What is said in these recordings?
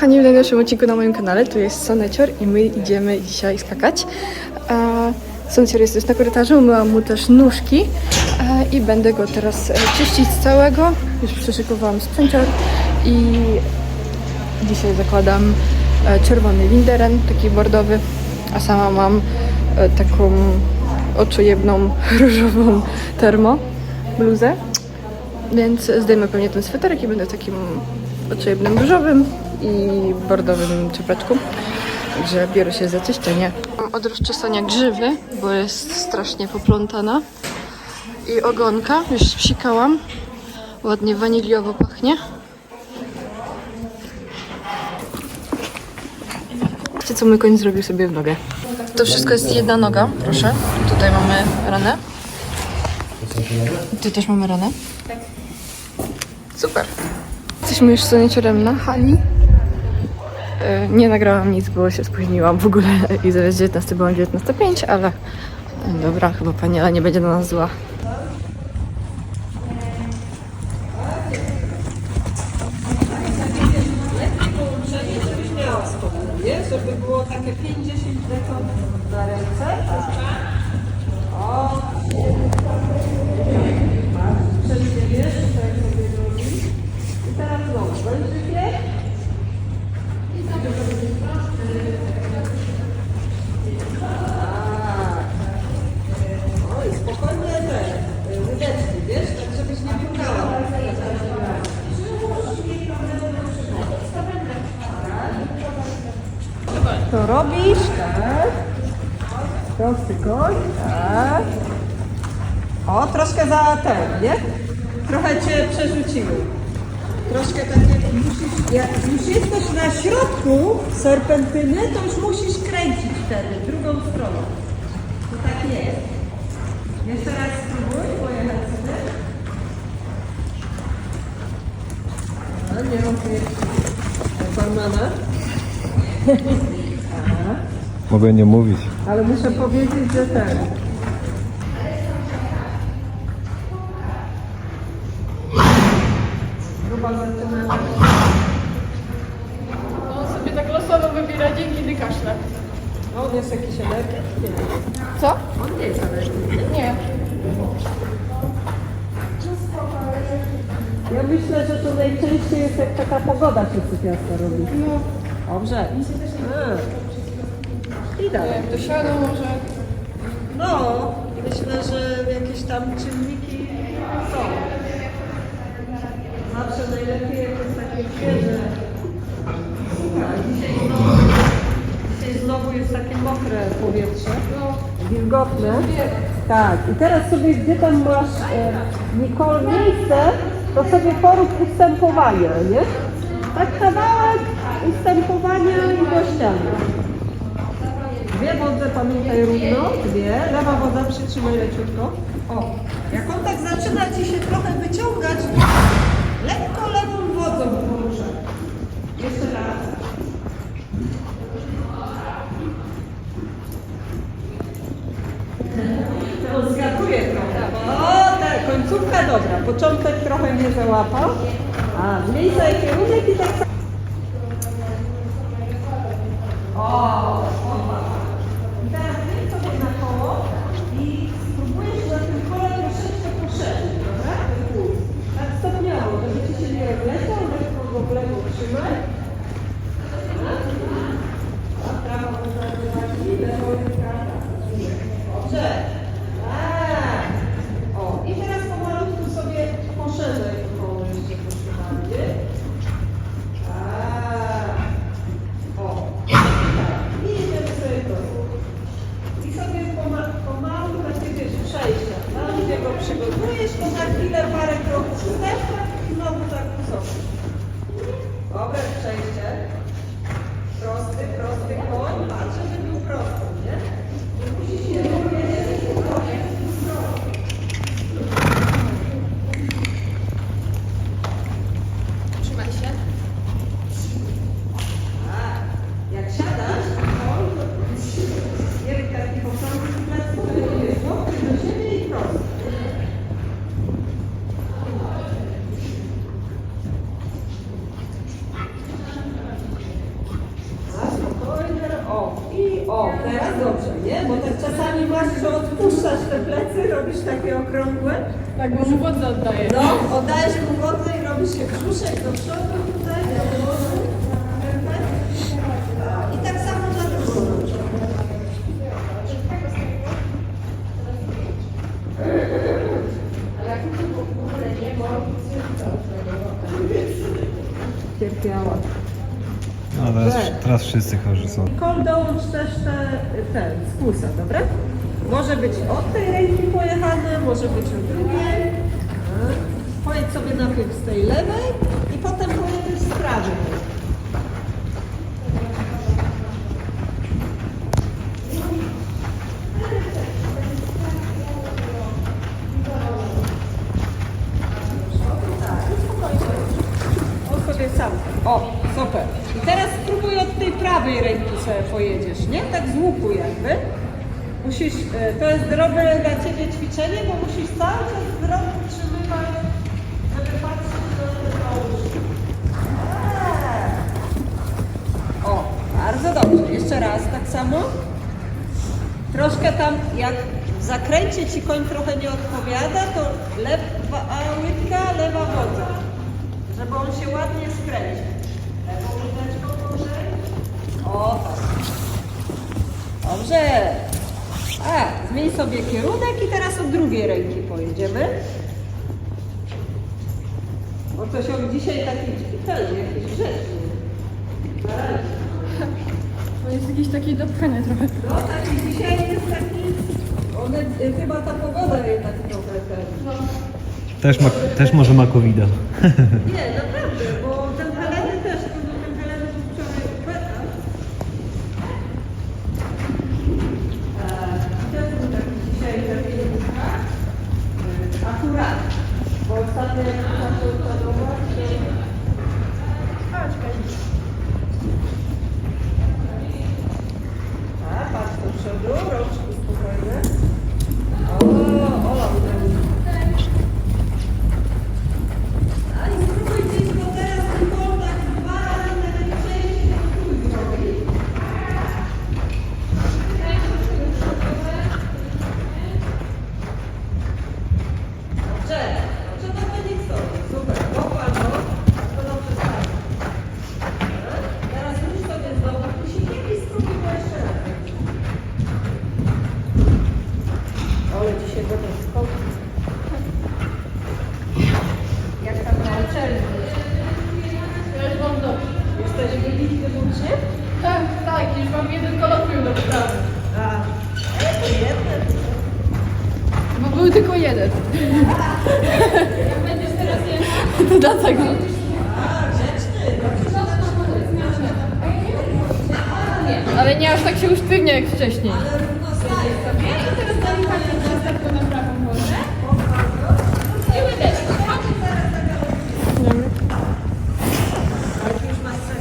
Kochani, w najnowszym odcinku na moim kanale tu jest Sonecior i my idziemy dzisiaj skakać. Sonecior jest już na korytarzu, myłam mu też nóżki i będę go teraz e, czyścić z całego. Już przyszykowałam sprzęcior i dzisiaj zakładam e, czerwony linderen, taki bordowy, a sama mam e, taką oczojebną, różową termo bluzę. Więc zdejmę pewnie ten sweterek i będę takim oczojebnym różowym i bordowym czepeczku. Także biorę się za czyszczenie. Mam od rozczesania grzywy, bo jest strasznie poplątana. I ogonka, już psikałam. Ładnie waniliowo pachnie. Zobaczcie, co mój koń zrobił sobie w nogę. To wszystko jest jedna noga, proszę. Tutaj mamy ranę. Tu też mamy ranę. Super. Jesteśmy już z Soniciorem na hali. E, Nie nagrałam nic, bo się spóźniłam w ogóle i zaraz 19 byłam 19.05, ale e, dobra, chyba pani Ela nie będzie na nas zła. To robisz, tak. Prosty koń, tak. O, troszkę za ten, nie? Trochę cię przerzuciły. Troszkę takie, musisz, jak już jesteś na środku serpentyny, to już musisz kręcić wtedy, drugą stroną. To tak jest. Jeszcze raz spróbuj pojechać sobie. A, nie mam barmana. Mogę nie mówić. Ale muszę powiedzieć, że ten. Gruba zaczyna. On sobie tak losowo wybiera dzięki gdy kaszle. A on jest jakiś? Nie. Co? On nie jest energii. Nie. Ja myślę, że to najczęściej jest jak taka pogoda się sypiasta robi. No, Dobrze. I dalej. do siadu może. No, myślę, że jakieś tam czynniki są. Zawsze najlepiej jak jest takie świeże. Słuchaj, dzisiaj znowu, dzisiaj znowu jest takie mokre powietrze. Wilgotne. Tak, i teraz sobie gdzie tam masz e, Nicole miejsce, to sobie porób ustępowania, nie? Tak kawałek ustępowania i do ściany. Dwie wodze pamiętaj równo, dwie. Lewa woda przytrzymaj leciutko. O, jak on tak zaczyna Ci się trochę wyciągać, lekko lewą wodą poruszaj. Jeszcze raz. To zgaduje trochę. O, tak, końcówka dobra. Początek trochę mnie załapał. A, zmień sobie kierunek i tak. O, Cierpiała. No teraz, teraz wszyscy chorzy są. Kol dołącz też te, ten, z pulsa, dobra? Może być od tej ręki pojechane, może być od drugiej. Tak. Pojedź sobie najpierw z tej lewej to jest dobre dla Ciebie ćwiczenie, bo musisz cały czas wzrok utrzymywać, żeby patrzeć do tego. O, bardzo dobrze. Jeszcze raz tak samo. Troszkę tam, jak w zakręcie Ci koń trochę nie odpowiada, to lewa łydka, lewa wodza żeby on się ładnie skręcił. Lewą łydeczką proszę. O tak. Dobrze. A, zmień sobie kierunek i teraz od drugiej ręki pojedziemy. Bo coś on dzisiaj taki ten, jakiś grzeczny. Na razie. To jest jakieś takie dopchanie trochę. No taki dzisiaj jest taki, one, y, chyba ta pogoda jednak trochę ten. Też, ma, też może ma covid Nie, naprawdę, jak wcześniej.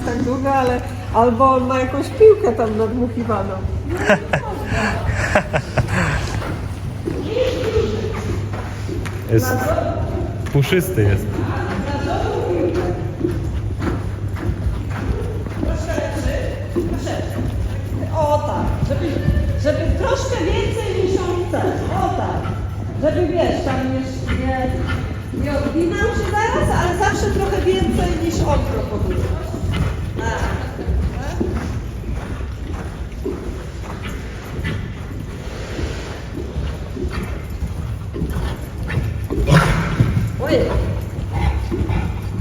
Tak długo, ale albo on ma jakąś piłkę tam nadmuchiwaną. Jest puszysty jest. Żeby wiesz, tam nie, nie, nie odginał się zaraz, ale zawsze trochę więcej niż on proponuje.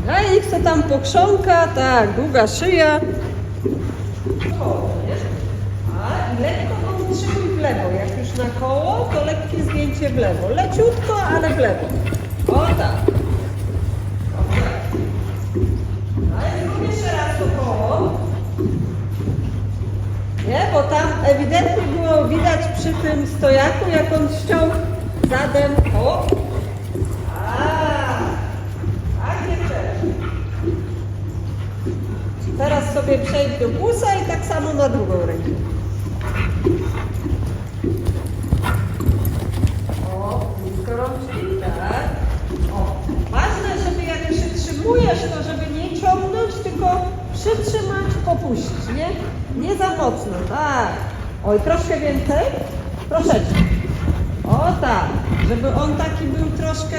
A i chce tam pokrząka, tak, długa szyja. A lekko go w lewo. Jak już na koło, to lekkie zgięcie w lewo. Leciutko, ale w lewo. O tak. Ale zrób jeszcze raz to koło. Nie, bo tam ewidentnie było widać przy tym stojaku, jak on ściął zadem. O! A, tak nie chcesz. Teraz sobie przejdź do busa i tak samo na drugą rękę. O, blisko rączki, tak. O, ważne, żeby jak przytrzymujesz, to żeby nie ciągnąć, tylko przytrzymać, popuścić, nie? Nie za mocno, tak. Oj, troszkę więcej. Troszeczkę. O tak, żeby on taki był troszkę,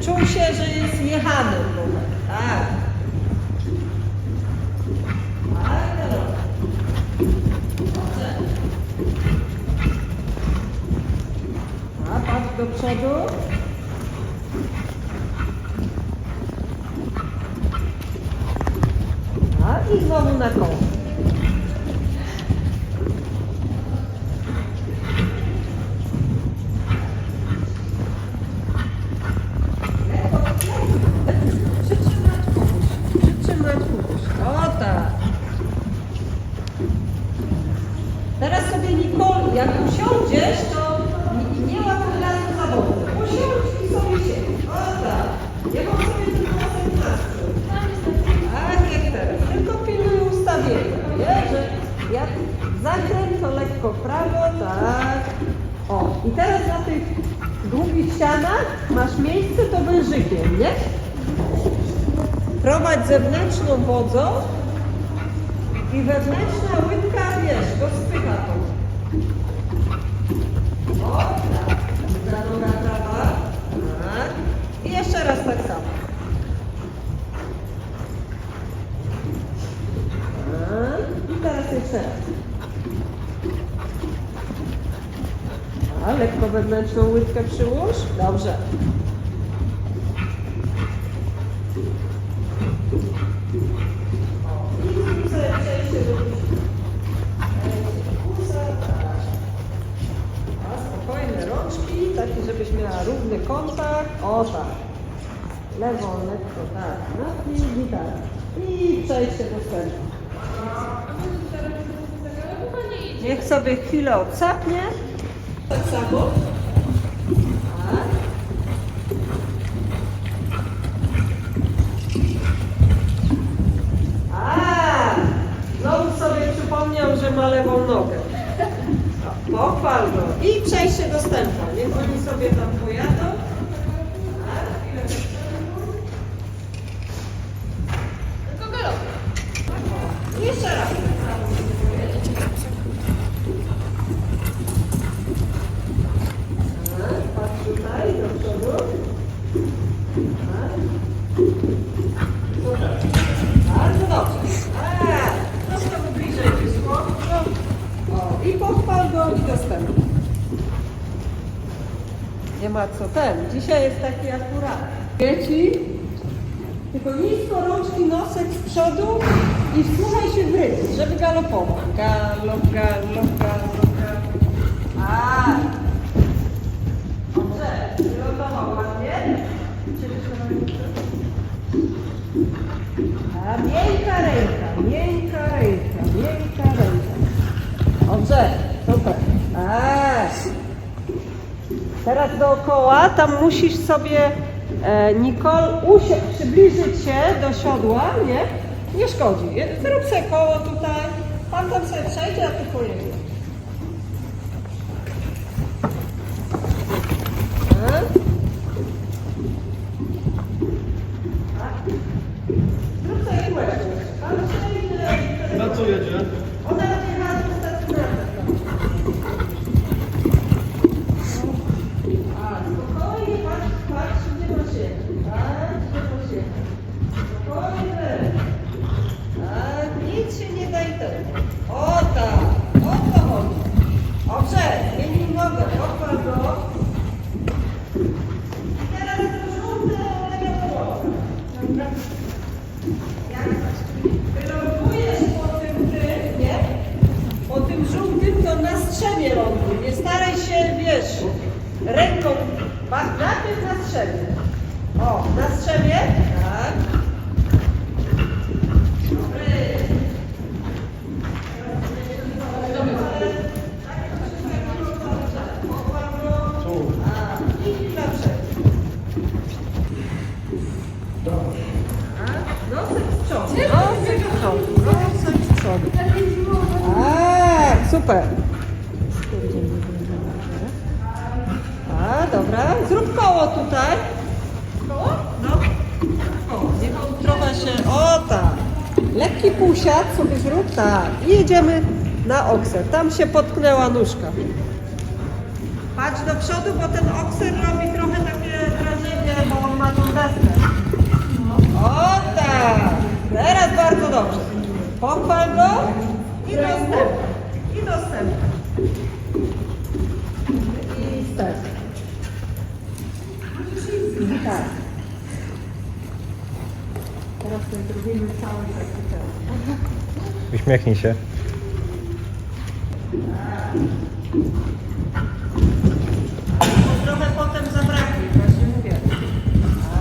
czuł się, że jest jechany. ogóle. Tak. A, do przodu. A, i znowu na koło. Wodzą i wewnętrzna łydka, wiesz, go spycha to. O, tak. Noga prawa. Tak. I jeszcze raz tak samo. Tak. I teraz jeszcze raz. A, lekko wewnętrzną łydkę przyłóż. Dobrze. Sobie chwilę odsapnie. Tak samo. Znowu sobie przypomniał, że ma lewą nogę. O, Pochwal go. I przejście dostępne. Niech oni sobie tam pojadą. Tak, chwilę dostępu. O, Jeszcze raz. tak samo spróbuję. Tak, Patrz tutaj, do przodu. Tak. Super. Bardzo dobrze. A, troszkę mu bliżej wyszło. O, I pochwal go i dostęp. Nie ma co ten. Dzisiaj jest taki akurat. Dzieci, tylko nisko rączki, nosek z przodu i wsłuchaj się w rytm, żeby galopował. Galop, galop, galop, galop. A. Dobrze, wylotował ładnie. A miękka ręka, miękka ręka, miękka ręka. Dobrze, super. A. Teraz dookoła, tam musisz sobie, e, Nicole, usi- przybliżyć się do siodła, nie? Nie szkodzi. Zrób sobie koło tutaj, pan tam sobie przejdzie, a ty pojedziesz. Tak. I jedziemy na okser. Tam się potknęła nóżka. Patrz do przodu, bo ten okser robi trochę takie wrażenie, bo on ma tą deskę. O tak! Teraz bardzo dobrze. Pochwal go i dostęp. I dostęp. I step. Tak. Teraz ten zrobimy cały taki ten. Uśmiechnij się. Trochę potem zabraknie, właśnie mówię.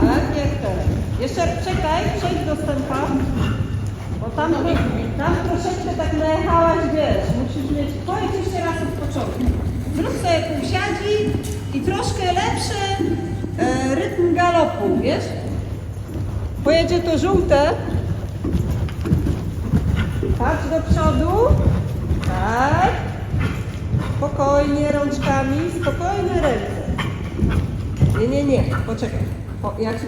Tak, teraz. Jeszcze czekaj, przejdź do stępa. Bo tam, tam troszeczkę tak najechałaś, wiesz, musisz mieć, pojedź jeszcze raz od początku. Zrób sobie półsiadzi i troszkę lepszy e, rytm galopu, wiesz? Pojedzie to żółte. Patrz do przodu. Tak. Spokojnie rączkami, spokojne ręce. Nie, nie, nie, poczekaj. O, ja ci...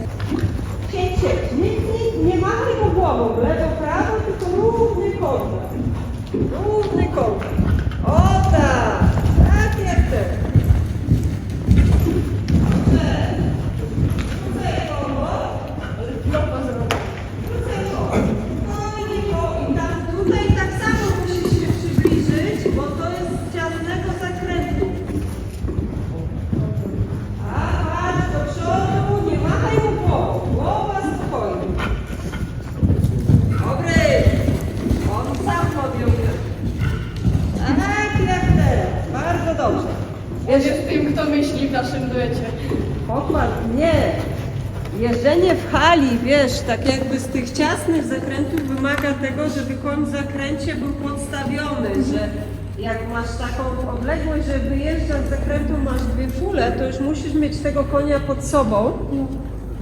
Siedź, siedź. Nie, machaj go głową, lewo, prawo, tylko równy kąt. Równy kąt. O tak jest tym, kto myśli w naszym duecie. Pochwal, nie. Jeżdżenie w hali, wiesz, tak jakby z tych ciasnych zakrętów wymaga tego, żeby koń w zakręcie był podstawiony, że jak masz taką odległość, że wyjeżdżać z zakrętu masz dwie fule, to już musisz mieć tego konia pod sobą,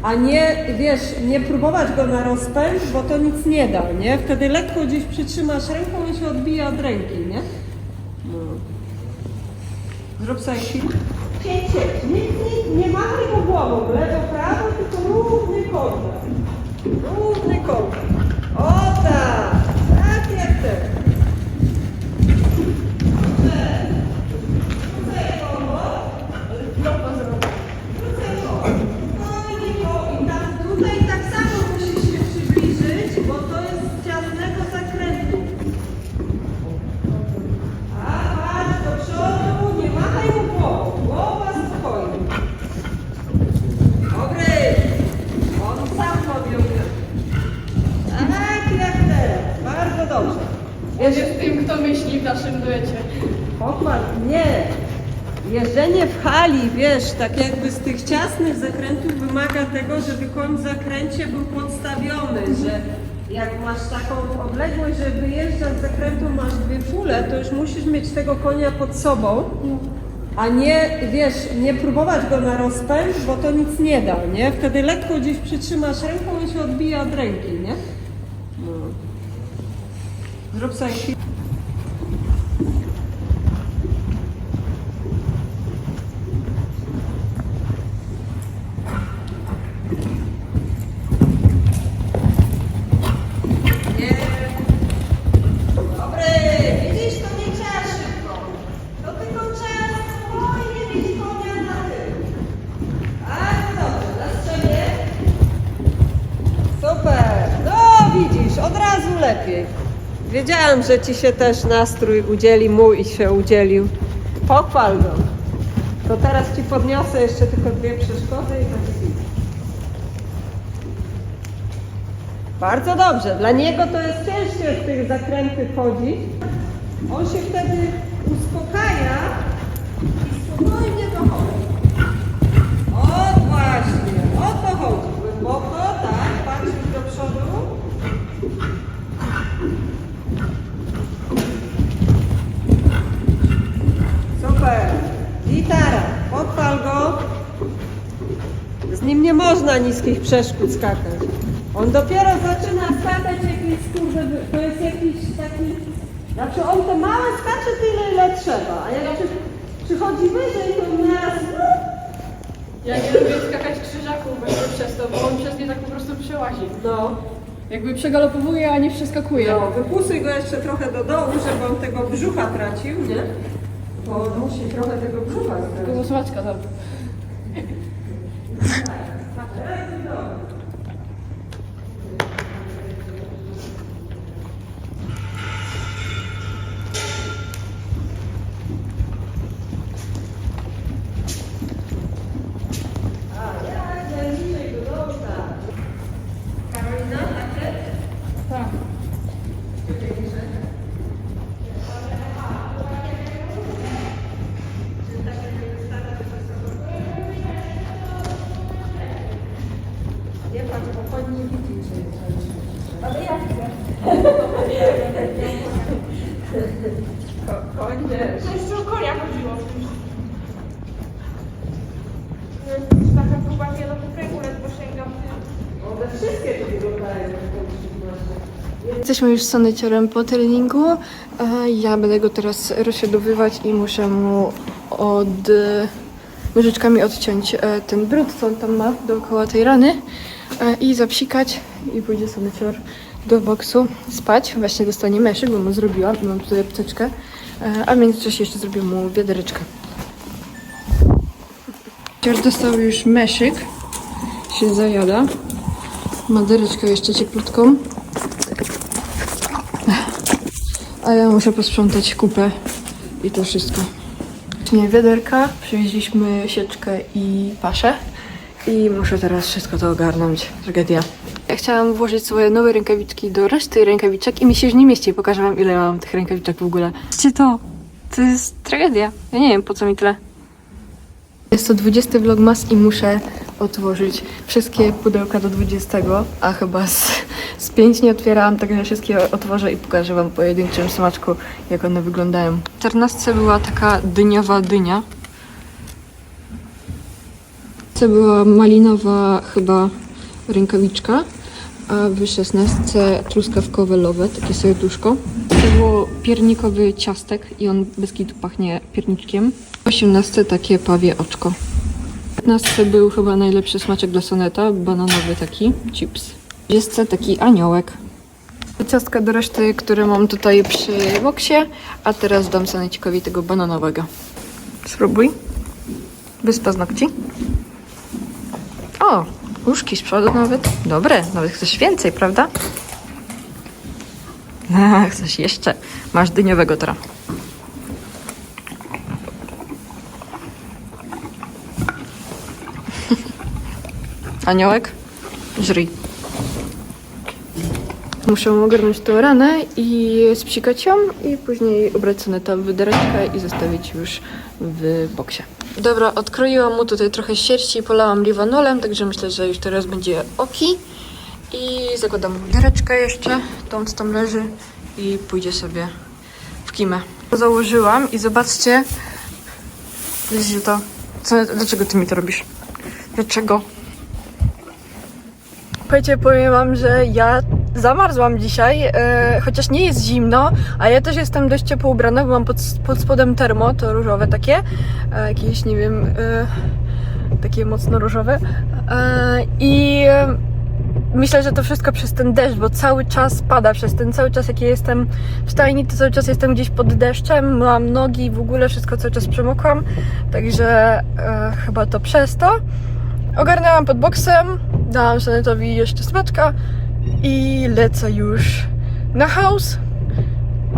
a nie, wiesz, nie próbować go na rozpęd, bo to nic nie da, nie? Wtedy lekko gdzieś przytrzymasz ręką i się odbija od ręki, nie? Zrób sobie chwilę. Siedź, siedź. Nie, nie, machaj go głową, lewo, prawo, tylko równy kąt. Równy kąt. O tak tak jakby z tych ciasnych zakrętów wymaga tego, żeby koń w zakręcie był podstawiony, że jak masz taką odległość, że wyjeżdżać z zakrętu masz dwie fule, to już musisz mieć tego konia pod sobą, a nie, wiesz, nie próbować go na rozpęd, bo to nic nie da, nie? Wtedy lekko gdzieś przytrzymasz ręką i się odbija od ręki, nie? No. Zrób sobie chwilę. Nie. Dobry, widzisz, to nie trzeba szybko. To tylko trzeba spokojnie mieć konia na tył. Bardzo dobrze, na strzenie. Super. No widzisz, od razu lepiej. Że ci się też nastrój udzieli, mój się udzielił. Pochwal go. To teraz ci podniosę jeszcze tylko dwie przeszkody i git. Bardzo dobrze. Dla niego to jest ciężkie w tych zakręty chodzić. On się wtedy uspokaja i spokojnie dochodzi. O właśnie, o to chodzi. Głęboko, tak, patrzysz do przodu. Super. Pochwal go. Z nim nie można niskich przeszkód skakać. On dopiero zaczyna skakać jakiś kurde, to jest jakiś taki... Znaczy on te małe skacze tyle ile trzeba, a jak przy, przychodzi wyżej to naraz... Ja nie lubię skakać krzyżaków właśnie przez to, bo on przez nie tak po prostu przełazi. No. Jakby przegalopowuje, a nie przeskakuje. No, wypusuj go jeszcze trochę do dołu, żeby on tego brzucha tracił, nie? Bo musi trochę tego brzucha stracić. Tylko smaczka tam. Jesteśmy już z Soneciorem po treningu. Ja będę go teraz rozsiadowywać i muszę mu od nożyczkami odciąć e, ten brud, co on tam ma dookoła tej rany e, i zapsikać i pójdzie Sonecior do boksu spać. Właśnie dostanie meszyk, bo mu zrobiłam. Mam tutaj apteczkę. E, A w międzyczasie jeszcze zrobię mu wiadereczkę. Sonecior dostał już meszyk. Się zajada. Ma dereczkę jeszcze cieplutką. A ja muszę posprzątać kupę i to wszystko. Nie wiaderka, przywieźliśmy sieczkę i paszę i muszę teraz wszystko to ogarnąć. Tragedia. Ja chciałam włożyć swoje nowe rękawiczki do reszty rękawiczek i mi się już nie mieści. Pokażę wam ile mam tych rękawiczek w ogóle. Widzicie to? To jest tragedia. Ja nie wiem po co mi tyle. Jest to 20 vlogmas i muszę otworzyć wszystkie pudełka do 20, a chyba z, z 5 nie otwierałam, także wszystkie otworzę i pokażę wam pojedynczym smaczku, jak one wyglądają. W 14 była taka dyniowa dynia. To była malinowa chyba rękawiczka, a w 16 truskawkowe lowe, takie serduszko. To było piernikowy ciastek i on bez kitu pachnie pierniczkiem. W 18 takie pawie oczko. W 15 był chyba najlepszy smaczek dla soneta, bananowy taki, chips. W 20 taki aniołek. Ciastka do reszty, które mam tutaj przy boksie, a teraz dam sonecikowi tego bananowego. Spróbuj. Bez paznokci. O, uszki z przodu nawet. Dobre, nawet chcesz więcej, prawda? A, chcesz jeszcze. Masz dyniowego teraz. Aniołek, żryj. Muszę ogarnąć tę ranę i spsikać ją i później ubrać soneta w wydereczkę i zostawić już w boksie. Dobra, odkroiłam mu tutaj trochę sierści i polałam liwanolem, także myślę, że już teraz będzie oki. I zakładam wydereczkę jeszcze, tą co tam leży i pójdzie sobie w kimę. Założyłam i zobaczcie, widzicie to? Co, dlaczego ty mi to robisz? Dlaczego? Słuchajcie, powiem wam, że ja zamarzłam dzisiaj, e, chociaż nie jest zimno, a ja też jestem dość ciepło ubrana, bo mam pod, pod spodem termo, to różowe takie, e, jakieś, nie wiem, e, takie mocno różowe. E, I e, myślę, że to wszystko przez ten deszcz, bo cały czas pada, przez ten cały czas, jak ja jestem w stajni, to cały czas jestem gdzieś pod deszczem, mam nogi, w ogóle wszystko cały czas przemokłam, także e, chyba to przez to. Ogarnęłam pod boksem, dałam Sonetowi jeszcze smaczka i lecę już na house,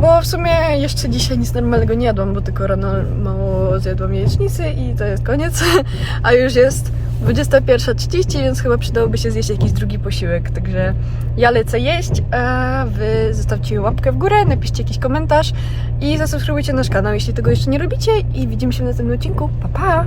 bo w sumie jeszcze dzisiaj nic normalnego nie jadłam, bo tylko rano mało zjadłam jajecznicy i to jest koniec, a już jest 21.30, więc chyba przydałoby się zjeść jakiś drugi posiłek, także ja lecę jeść, a wy zostawcie łapkę w górę, napiszcie jakiś komentarz i zasubskrybujcie nasz kanał, jeśli tego jeszcze nie robicie. I widzimy się w następnym odcinku, pa pa!